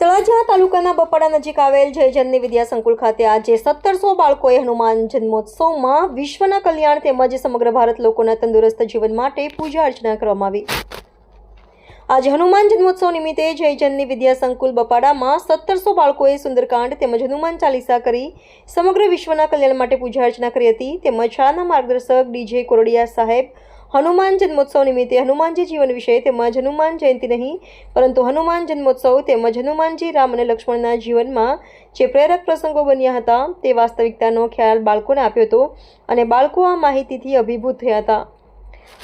તળાજા તાલુકાના બપાડા નજીક આવેલ જયજનની વિદ્યા સંકુલ ખાતે આજે સત્તરસો બાળકોએ હનુમાન જન્મોત્સવમાં વિશ્વના કલ્યાણ તેમજ સમગ્ર ભારત લોકોના તંદુરસ્ત જીવન માટે પૂજા અર્ચના કરવામાં આવી. આજે હનુમાન જન્મોત્સવ નિમિત્તે જયજનની વિદ્યા સંકુલ બપાડામાં સત્તરસો બાળકોએ સુંદરકાંડ તેમજ હનુમાન ચાલીસા કરી સમગ્ર વિશ્વના કલ્યાણ માટે પૂજા અર્ચના કરી હતી. તેમજ શાળાના માર્ગદર્શક ડીજે કોરડિયા સાહેબ હનુમાન જન્મોત્સવ નિમિત્તે હનુમાનજી જીવન વિશે તેમજ હનુમાન જયંતિ નહીં, પરંતુ હનુમાન જન્મોત્સવ તેમજ હનુમાનજી રામ અને લક્ષ્મણના જીવનમાં જે પ્રેરક પ્રસંગો બન્યા હતા તે વાસ્તવિકતાનો ખ્યાલ બાળકોને આપ્યો હતો અને બાળકો આ માહિતીથી અભિભૂત થયા હતા.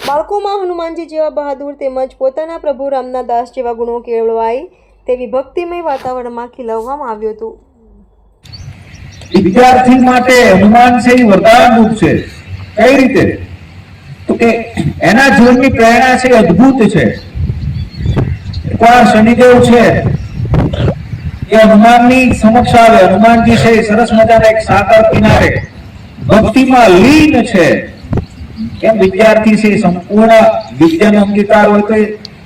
બાળકોમાં હનુમાનજી જેવા બહાદુર તેમજ પોતાના પ્રભુ રામના દાસ જેવા ગુણો કેળવાય તેવી ભક્તિમય વાતાવરણમાં ખીલવવામાં આવ્યું હતું. વિદ્યાર્થી માટે હનુમાન છે વરદાન રૂપ છે. કઈ રીતે? તો કે એના જીવનની પ્રેરણા છે અદ્ભુત છે. એકવાર શનિદેવ છે, એ હનુમાનની સમક્ષ આવે. હનુમાનજી છે, એ સરસ મજાના એક સાગર કિનારે ભક્તિમાં લીન છે. એમ વિદ્યાર્થી છે સંપૂર્ણ વિદ્યાનો અંગીકાર હોય તો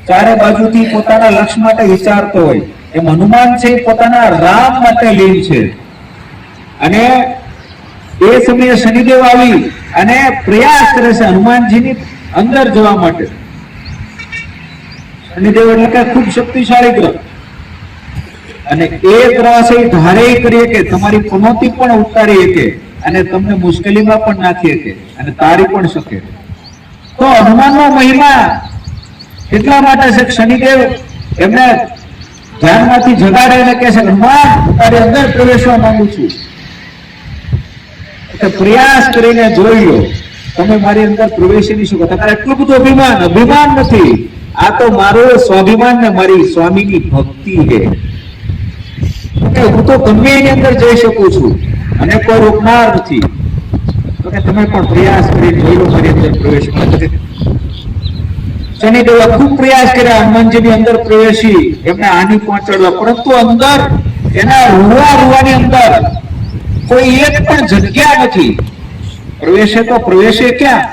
ચારે બાજુથી પોતાના લક્ષ્ય માટે વિચારતો હોય. એમ હનુમાન છે પોતાના રામ માટે લીન છે. અને એ સમયે શનિદેવ આવી અને પ્રયાસ કરે છે હનુમાનજીની અંદર જવા માટે. શનિદેવ એટલે કે ખૂબ શક્તિશાળી ગ્રહ. અને એ એ ધારે કરીએ કે તમારી પનોતી પણ ઉતારી શકે અને તમને મુશ્કેલીમાં પણ નાખી શકે અને તારી પણ શકે. તો હનુમાનનો મહિમા એટલા માટે છે શનિદેવ એમને ધ્યાનમાંથી જગાડે અને કહે છે હનુમાન તારી અંદર પ્રવેશવા માંગુ છું. પ્રયાસ કરીને જોઈ તમે મારી અંદર પ્રવેશી નહીં શકો. તમારે એટલું બધું અભિમાન. અભિમાન નથી. આ તો મારું સ્વાભિમાન ને મારી સ્વામીની ભક્તિ છે. હું તો ગમે એની અંદર જઈ શકું છું. અને કોઈ રોકનાર નથી. તમે પણ પ્રયાસ કરીને જોઈ લો મારી અંદર પ્રવેશ શનિદેવ ખૂબ પ્રયાસ કર્યા, હનુમાનજીની અંદર પ્રવેશી. એમને આની પહોંચાડવા. પરંતુ અંદર એના રૂવા રૂવાની અંદર કોઈ એક પણ જગ્યા નથી. પ્રવેશે તો પ્રવેશે ક્યાં?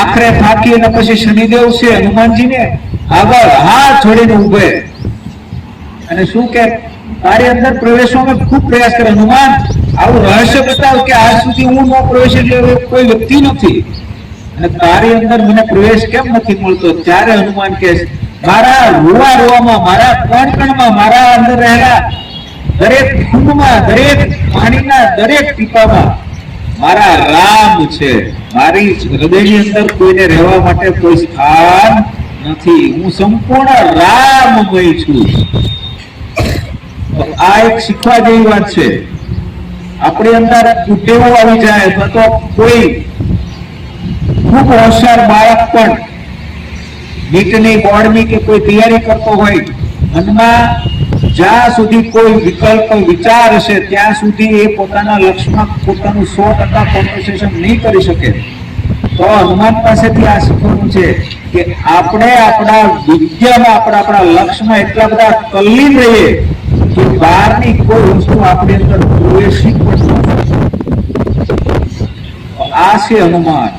આખરે થાકી અને પછી શનિદેવ છે હનુમાનજીને આગળ હાથ છોડીને ઉભે અને શું કે તારી અંદર પ્રવેશવામાં ખૂબ પ્રયાસ કરે. હનુમાન આવું રહસ્ય બતાવ કે આજ સુધી હું ન પ્રવેશ એટલે કોઈ વ્યક્તિ નથી. અને તારી અંદર મને પ્રવેશ કેમ નથી મળતો? ત્યારે હનુમાન છે, મારા રૂવા રૂવામાં, મારા કણ કણમાં મારા અંદર રહેલા દરેક ખૂંદમાં દરેક પાણીના દરેક ટીપામાં મારા રામ છે. મારી હૃદયની અંદર કોઈને રહેવા માટે કોઈ સ્થાન નથી. હું સંપૂર્ણ રામમય છું. આ એક શીખવા જેવી વાત છે. આપણી અંદર ટેવો આવી જાય અથવા તો કોઈ ખૂબ હોશિયાર બાળક પણ નીટની બોર્ડની કે કોઈ તૈયારી કરતો હોય, મનમાં જ્યાં સુધી કોઈ વિકલ્પ, વિચાર હશે, ત્યાં સુધી એ પોતાના લક્ષ્યમાં પોતાનું સો ટકા કોન્વર્સેશન નહીં કરી શકે. તો હનુમાન પાસેથી આ શીખવાનું છે કે આપણે આપણા વિદ્યામાં, આપણા આપણા લક્ષ્યમાં એટલા બધા તલ્લીન રહીએ કે બહારની કોઈ વસ્તુ આપણી અંદર પ્રવેશી પણ આ છે હનુમાન.